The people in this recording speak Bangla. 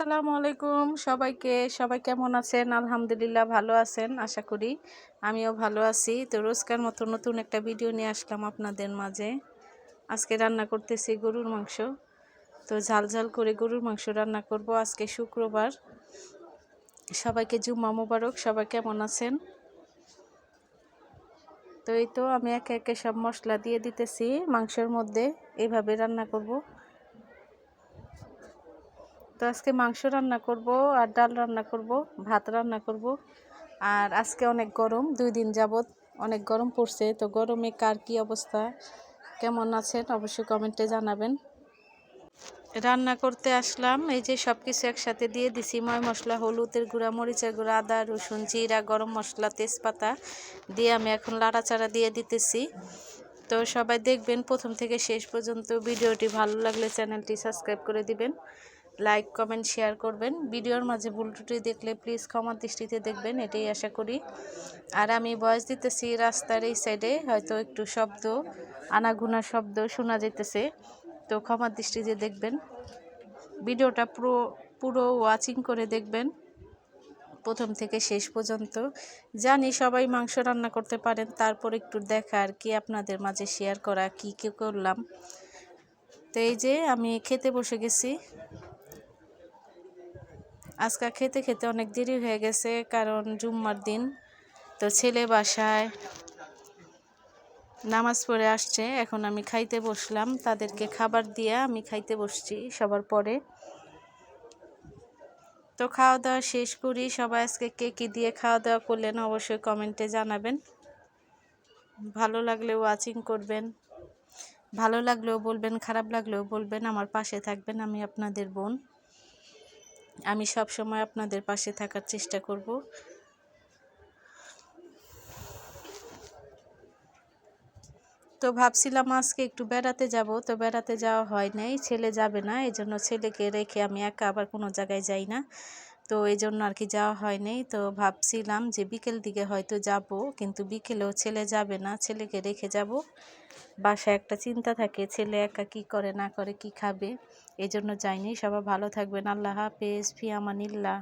আসসালামু আলাইকুম সবাইকে। সবাই কেমন আছেন? আলহামদুলিল্লাহ ভালো আছেন, আশা করি। আমিও ভালো আছি। তো রোজকার মতো নতুন একটা ভিডিও নিয়ে আসলাম আপনাদের মাঝে। আজকে রান্না করতেছি গরুর মাংস। তো ঝাল ঝাল করে গরুর মাংস রান্না করব আজকে শুক্রবার। সবাইকে জুম্মা মোবারক, সবাই কেমন আছেন? তো এই তো আমি একে একে সব মশলা দিয়ে দিতেছি মাংসের মধ্যে। এইভাবে রান্না করব। তো আজকে মাংস রান্না করব আর ডাল রান্না করব, ভাত রান্না করব। আর আজকে অনেক গরম, দুই দিন যাবৎ অনেক গরম পড়ছে। তো গরমে কার কি অবস্থা? কেমন আছেন? অবশ্যই কমেন্টে জানাবেন। রান্না করতে আসলাম, এই যে সব কিছু একসাথে দিয়ে দিছি। ময় মশলা, হলুদের গুঁড়া, মরিচের গুঁড়া, আদা, রসুন, জিরা, গরম মশলা, তেজপাতা দিয়ে আমি এখন লাড়াচাড়া দিয়ে দিতেছি। তো সবাই দেখবেন প্রথম থেকে শেষ পর্যন্ত। ভিডিওটি ভালো লাগলে চ্যানেলটি সাবস্ক্রাইব করে দিবেন। লাইক কমেন্ট শেয়ার করবেন। ভিডিওর মাঝে ভুল ত্রুটি দেখলে প্লিজ ক্ষমা দৃষ্টিতে দেখবেন, এটাই আশা করি। আর আমি বয়স দিতেছি রাস্তার এই সাইডে হয়তো একটু শব্দ, আনাগুনা শব্দ শোনা যেতেছে তো ক্ষমা দৃষ্টিতে দেখবেন। ভিডিওটা পুরো পুরো ওয়াচিং করে দেখবেন, প্রথম থেকে শেষ পর্যন্ত। জানি সবাই মাংস রান্না করতে পারেন, তারপর একটু দেখা আর কি আপনাদের মাঝে শেয়ার করা, কি কি করলাম। তো এই যে আমি খেতে বসে গেছি। আজকে খেতে খেতে অনেক দেরি হয়ে গেছে, কারণ জুম্মার দিন। তো ছেলে বাসায় নামাজ পড়ে আসছে, এখন আমি খাইতে বসলাম। তাদেরকে খাবার দিয়ে আমি খাইতে বসছি সবার পরে। তো খাওয়া দাওয়া শেষ করি, সবাই আজকে কে কী দিয়ে খাওয়া দাওয়া করলেন অবশ্যই কমেন্টে জানাবেন। ভালো লাগলে ওয়াচিং করবেন, ভালো লাগলেও বলবেন, খারাপ লাগলেও বলবেন, আমার পাশে থাকবেন আমি আপনাদের বোন। আমি সব সময় আপনাদের পাশে থাকার চেষ্টা করব। তো ভাবছিলাম আজকে একটু বেড়াতে যাব, তো বেড়াতে যাওয়া হয় নাই, ছেলে যাবে না এই জন্য ছেলেকে রেখে আমি একা আবার কোনো জায়গায় যাই না। তো এই জন্য আর কি যাওয়া হয়নি। তো ভাবছিলাম যে বিকেল দিকে হয়তো যাব, কিন্তু বিকেলেও ছেলে যাবে না, ছেলেকে রেখে যাব। বাসায় একটা চিন্তা থাকে, ছেলে একা কি করে, না করে কি খাবে? এজন্য জন্য যাইনি। সবাই ভালো থাকবেন। আল্লাহ হাফেজ। ফিয়ামানিল্লাহ